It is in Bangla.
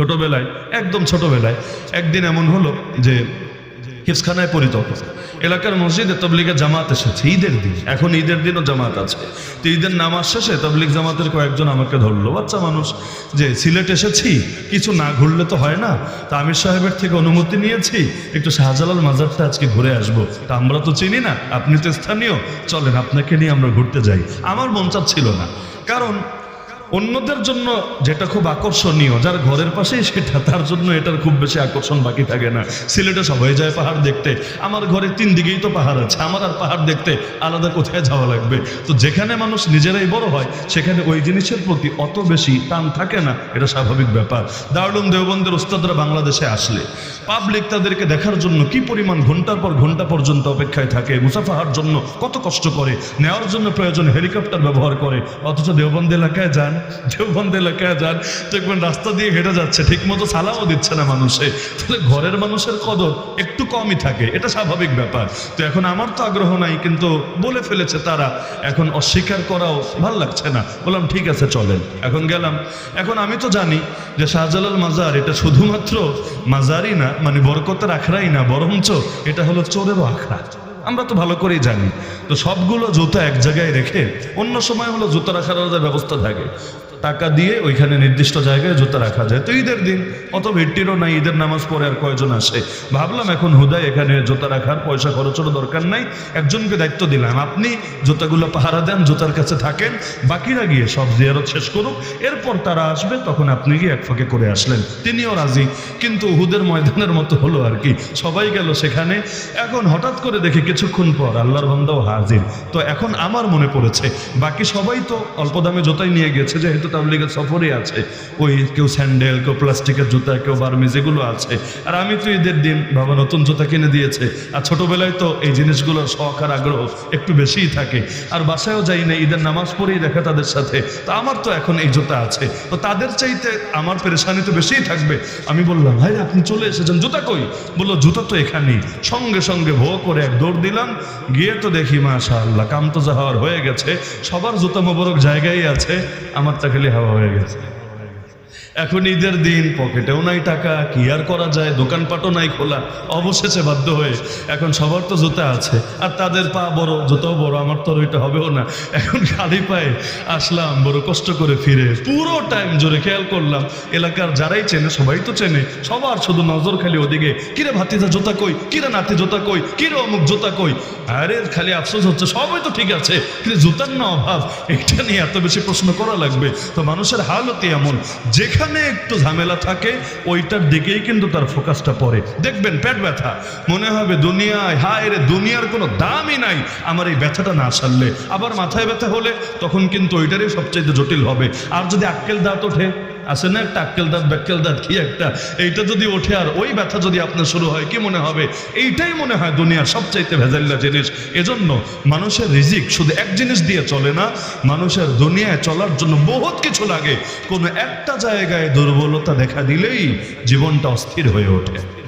ছোটবেলায়, একদম ছোটবেলায়, একদিন এমন হলো যে হিফসখানায় পরিতক এলাকার মসজিদে তবলিগের জামাত এসেছে, ঈদের দিন। এখন ঈদের দিনও জামাত আছে। তো ঈদের নামাজ শেষে তবলিগ জামাতের কয়েকজন আমাকে ধরলো, বাচ্চা মানুষ, যে সিলেট এসেছি, কিছু না ঘুরলে তো হয় না। তা আমির সাহেবের থেকে অনুমতি নিয়েছি, একটু শাহজালাল মাজারটা আজকে ঘুরে আসব। তা আমরা তো চিনি না, আপনি তো স্থানীয়। চলেন, আপনাকে নিয়ে আমরা ঘুরতে যাই। আমার মন চাচ্ছিল না। কারণ অন্যদের জন্য যেটা খুব আকর্ষণীয়, যার ঘরের পাশেই সেটা, তার জন্য এটার খুব বেশি আকর্ষণ বাকি থাকে না। সিলেটে সবাই যায় পাহাড় দেখতে। আমার ঘরে তিন দিকেই তো পাহাড় আছে, আমার আর পাহাড় দেখতে আলাদা কোথায় যাওয়া লাগবে? তো যেখানে মানুষ নিজেরাই বড় হয়, সেখানে ওই জিনিসের প্রতি অত বেশি টান থাকে না, এটা স্বাভাবিক ব্যাপার। দারুলুম দেওবন্দের ওস্তাদরা বাংলাদেশে আসলে। পাবলিক তাদেরকে দেখার জন্য কি পরিমাণ ঘণ্টার পর ঘণ্টা পর্যন্ত অপেক্ষায় থাকে, মুসাফাহার জন্য কত কষ্ট করে, নেওয়ার জন্য প্রয়োজন হেলিকপ্টার ব্যবহার করে, অথচ দেওবন্দ এলাকায় যান দেওবন্দ এলাকায় যান দেখবেন রাস্তা দিয়ে হেঁটে যাচ্ছে ঠিক মতো সালামও দিচ্ছে না মানুষে। তাহলে ঘরের মানুষের কদর একটু কমই থাকে, এটা স্বাভাবিক ব্যাপার। তো এখন আমার তো আগ্রহ নাই, কিন্তু বলে ফেলেছে তারা, এখন অস্বীকার করাও ভালো লাগছে না। বললাম, ঠিক আছে, চলেন। এখন গেলাম। এখন আমি তো জানি যে শাহজালাল মাজার এটা শুধুমাত্র মাজারই না মানে বরকতের আখড়াই না, বরঞ্চ এটা হলো চোরেরও আখড়া। আমরা তো ভালো করেই জানি। তো সবগুলো জুতা এক জায়গায় রেখে অন্য সময় হলো জুতা রাখার আলাদা ব্যবস্থা থাকে। টাকা দিয়ে ওইখানে নির্দিষ্ট জায়গায় জুতা রাখা যায়। তো ঈদের দিন অত ভিড়টিরও নাই, ঈদের নামাজ পড়ে আর কয়জন আসে? ভাবলাম এখন হুদায় এখানে জুতা রাখার পয়সা খরচেরও দরকার নাই, একজনকে দায়িত্ব দিলাম। আপনি জুতাগুলো পাহারা দেন, জুতার কাছে থাকেন, বাকিরা গিয়ে সব জিয়ারত শেষ করুক, এরপর তারা আসবে, তখন আপনি গিয়ে এক ফাঁকে করে আসলেন। তিনিও রাজি, কিন্তু হুদের ময়দানের মতো হলো আর কি। সবাই গেল সেখানে, এখন হঠাৎ করে দেখি কিছুক্ষণ পর আল্লাহর বান্দাও হাজির। তো এখন আমার মনে পড়েছে, বাকি সবাই তো অল্প দামে জুতাই নিয়ে গেছে, যেহেতু তাবলিগের সফরে আছে। ওই কেউ স্যান্ডেল, কেউ প্লাস্টিকের জুতা, কেউ বার্মিজ, এগুলো আছে। আর আমি তো ঈদের দিন বাবা নতুন জুতা কিনে দিয়েছে। আর ছোটবেলায় তো এই জিনিসগুলোর শখ আর আগ্রহ একটু বেশিই থাকে। আর বাসায়ও যাই না ঈদের নামাজ পড়েই দেখা তাদের সাথে। তো আমার তো এখন এই জুতা আছে। তো তাদের চাইতে আমার পেরেশানি তো বেশিই থাকবে। আমি বললাম, ভাই, আপনি চলে এসেছেন, জুতা কই? বলল, জুতা তো এখানেই। সঙ্গে সঙ্গে ভো করে এক দৌড় দিলাম। গিয়ে তো দেখি মাশা আল্লাহ কাম তো যাওয়ার হয়ে গেছে। সবার জুতা মোবারক জায়গায় আছে। আমারটা খালি হাওয়া হয়ে গেছে এখন ঈদের দিন, পকেটেও নাই টাকা, কি আর করা যায়? দোকানপাটও নাই খোলা। অবশেষে বাধ্য হয়ে এখন সবার তো জুতা আছে, আর তাদের পা বড়, জুতাও বড়, আমার তো ওইটা হবেও না। এখন খালি পায়ে আসলাম, বড় কষ্ট করে ফিরে। পুরো টাইম জোরে খেয়াল করলাম, এলাকার যারাই চেনে, সবাই তো চেনে। সবার শুধু নজর খালি ওদিকে, কিরে ভাতিজা, জুতা কই? কিরে নাতি, জুতা কই? কিরে অমুক, জুতা কই? আরে, খালি আফসোস হচ্ছে, সবাই তো ঠিক আছে, কিন্তু জুতার না অভাব এটা নিয়ে এত বেশি প্রশ্ন করা লাগবে। তো মানুষের হালতই এমন যেখানে একটু ঝামেলা থাকে, ওইটার দিকেই কিন্তু তার ফোকাসটা পড়ে। দেখবেন পেট ব্যথা। মনে হবে দুনিয়ায়, হায় রে, দুনিয়ার কোনো দামই নাই। আমার এই ব্যথাটা না সারলে, আবার মাথায় ব্যথা হলে তখন কিন্তু ওইটারই সবচাইতে জটিল হবে। আর যদি আক্কেল দাঁত ওঠে? আছে না একটা আক্কেল দাঁত ব্যাক্কেল দাঁত কি একটা? এইটা যদি ওঠে আর ওই ব্যথা যদি আপনার শুরু হয়, কি মনে হবে? এইটাই মনে হয় দুনিয়ার সবচাইতে ভেজাল্লা জিনিস। এজন্য মানুষের রিজিক শুধু এক জিনিস দিয়ে চলে না, মানুষের দুনিয়ায় চলার জন্য বহুত কিছু লাগে। কোনো একটা জায়গায় দুর্বলতা দেখা দিলেই জীবনটা অস্থির হয়ে ওঠে।